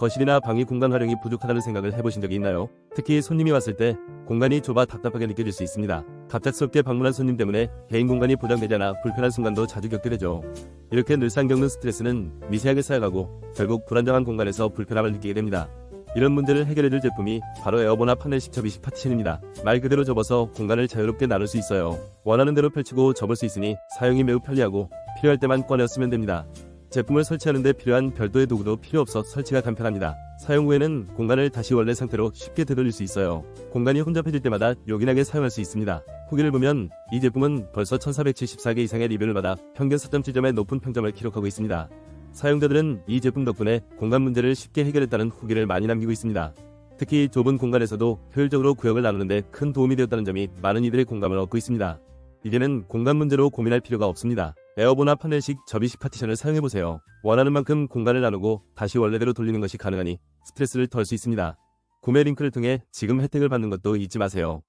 거실이나 방이 공간 활용이 부족하다는 생각을 해보신 적이 있나요? 특히 손님이 왔을 때 공간이 좁아 답답하게 느껴질 수 있습니다. 갑작스럽게 방문한 손님 때문에 개인 공간이 보장되지 않아 불편한 순간도 자주 겪게 되죠. 이렇게 늘상 겪는 스트레스는 미세하게 쌓여가고 결국 불안정한 공간에서 불편함을 느끼게 됩니다. 이런 문제를 해결해줄 제품이 바로 에어보나 파넬식 접이식 파티션입니다. 말 그대로 접어서 공간을 자유롭게 나눌 수 있어요. 원하는 대로 펼치고 접을 수 있으니 사용이 매우 편리하고 필요할 때만 꺼내 쓰면 됩니다. 제품을 설치하는 데 필요한 별도의 도구도 필요 없어 설치가 간편합니다. 사용 후에는 공간을 다시 원래 상태로 쉽게 되돌릴 수 있어요. 공간이 혼잡해질 때마다 요긴하게 사용할 수 있습니다. 후기를 보면 이 제품은 벌써 1474개 이상의 리뷰를 받아 평균 4.7점의 높은 평점을 기록하고 있습니다. 사용자들은 이 제품 덕분에 공간 문제를 쉽게 해결했다는 후기를 많이 남기고 있습니다. 특히 좁은 공간에서도 효율적으로 구역을 나누는데 큰 도움이 되었다는 점이 많은 이들의 공감을 얻고 있습니다. 이제는 공간 문제로 고민할 필요가 없습니다. 에어보나 파넬식 접이식 파티션을 사용해보세요. 원하는 만큼 공간을 나누고 다시 원래대로 돌리는 것이 가능하니 스트레스를 덜 수 있습니다. 구매 링크를 통해 지금 혜택을 받는 것도 잊지 마세요.